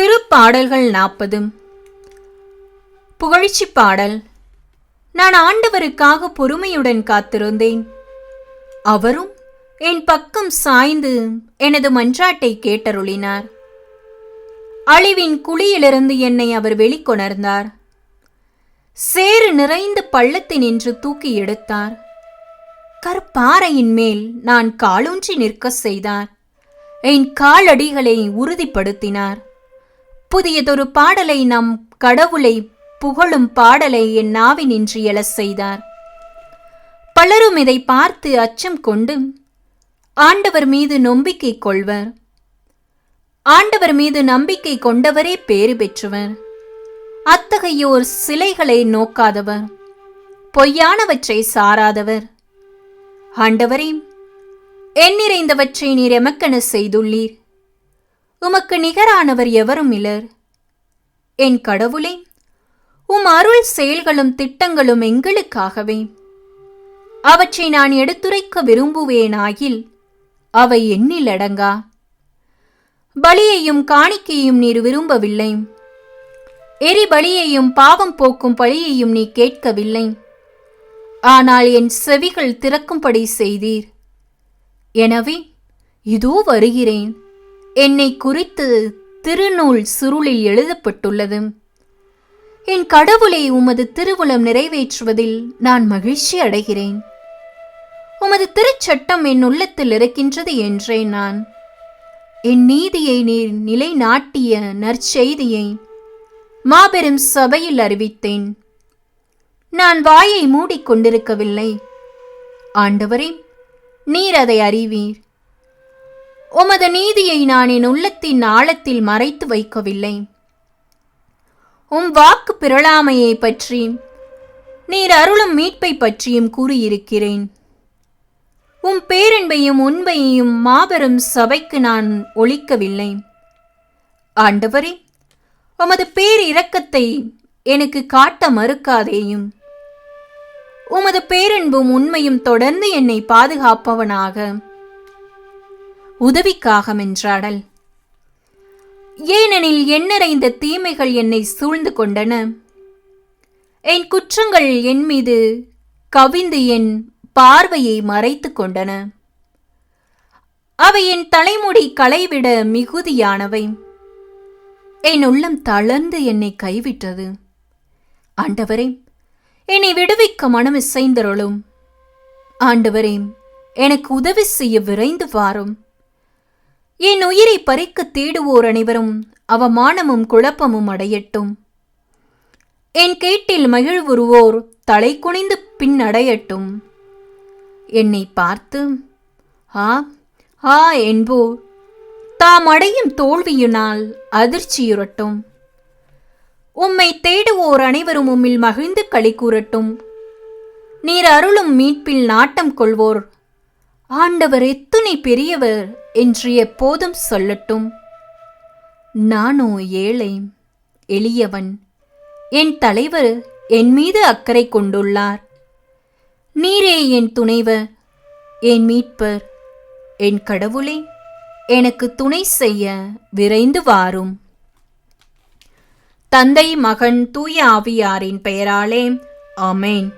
திருப்பாடல்கள் நாற்பது. புகழ்ச்சி பாடல். நான் ஆண்டவருக்காக பொறுமையுடன் காத்திருந்தேன். அவரும் என் பக்கம் சாய்ந்து எனது மன்றாட்டை கேட்டருளினார். அழிவின் குழியிலிருந்து என்னை அவர் வெளிக்கொணர்ந்தார். சேறு நிறைந்த பள்ளத்தினின்று தூக்கி எடுத்தார். கற்பாறையின் மேல் நான் காலூன்றி நிற்க செய்தார். என் காலடிகளை உறுதிப்படுத்தினார். புதியதொரு பாடலை நம் கடவுளை புகழும் பாடலை என் நாவினின்று எழச் செய்தார். பலரும் இதை பார்த்து அச்சம் கொண்டு ஆண்டவர் மீது நம்பிக்கை கொள்வர். ஆண்டவர் மீது நம்பிக்கை கொண்டவரே பேறு பெற்றவர். அத்தகையோர் சிலைகளை நோக்காதவர். பொய்யானவற்றை சாராதவர். ஆண்டவரே எண்ணிறைந்தவற்றை நீர் எமக்கென செய்துள்ளீர். உமக்கு நிகரானவர் எவரும் இலர் என் கடவுளே உம் அருள் செயல்களும் திட்டங்களும் எங்களுக்காகவே. அவற்றை நான் எடுத்துரைக்க விரும்புவேனாயில் அவை எண்ணில் அடங்கா? பலியையும் காணிக்கையும் நீர் விரும்பவில்லை. எரிபலியையும் பாவம் போக்கும் பழியையும் நீ கேட்கவில்லை. ஆனால் என் செவிகள் திறக்கும்படி செய்தீர். எனவே இதோ வருகிறேன். என்னை குறித்து திருநூல் சுருளில் எழுதப்பட்டுள்ளது. என் கடவுளை உமது திருவுளம் நிறைவேற்றுவதில் நான் மகிழ்ச்சி அடைகிறேன். உமது திருச்சட்டம் என் உள்ளத்தில் இருக்கின்றது என்றேன் நான். என் நீதியை நீர் நிலைநாட்டிய நற்செய்தியை மாபெரும் சபையில் அறிவித்தேன். நான் வாயை மூடிக்கொண்டிருக்கவில்லை. ஆண்டவரே நீர் அதை அறிவீர். உமது நீதியை நான் என் உள்ளத்தின் ஆழத்தில் மறைத்து வைக்கவில்லை. உம் வாக்கு பிறழாமையை பற்றி நீர் அருளும் மீட்பை பற்றியும் கூறியிருக்கிறேன். உம் பேரன்பையும் உண்மையையும் மாபெரும் சபைக்கு நான் ஒழிக்கவில்லை. ஆண்டவரே உமது பேர் இரக்கத்தை எனக்கு காட்ட மறுக்காதேயும். உமது பேரன்பும் உண்மையும் தொடர்ந்து என்னை பாதுகாப்பவனாக. உதவிக்காக மென்றாடல் ஏனெனில் எண்ணறைந்த தீமைகள் என்னை சூழ்ந்து கொண்டன. என் குற்றங்கள் என் மீது கவிந்து என் பார்வையை மறைத்து கொண்டன. அவை என் தலைமுடி களைவிட மிகுதியானவை. என் உள்ளம் தளர்ந்து என்னை கைவிட்டது. ஆண்டவரே என்னை விடுவிக்க மனம் இசைந்தருளும் ஆண்டவரே எனக்கு உதவி செய்ய விரைந்து வாரும். என் உயிரை பறிக்க தேடுவோர் அனைவரும் அவமானமும் குழப்பமும் அடையட்டும். என் கேட்டில் மகிழ்வுறுவோர் தலை குனிந்து பின் அடையட்டும். என்னை பார்த்து ஆ ஆ என்போர் தாம் அடையும் தோல்வியினால் அதிர்ச்சியுறட்டும். உம்மை தேடுவோர் அனைவரும் உம்மில் மகிழ்ந்து களி கூறட்டும். நீர் அருளும் மீட்பில் நாட்டம் கொள்வோர் ஆண்டவர் எத்துணை பெரியவர் என்று எப்போதும் சொல்லட்டும். நானோ ஏழை எளியவன் என் தலைவர் என் மீது அக்கறை கொண்டுள்ளார். நீரே என் துணைவர் என் மீட்பர் என் கடவுளே எனக்கு துணை செய்ய விரைந்து வாரும். தந்தை மகன் தூய ஆவியாரின் பெயராலே ஆமேன்.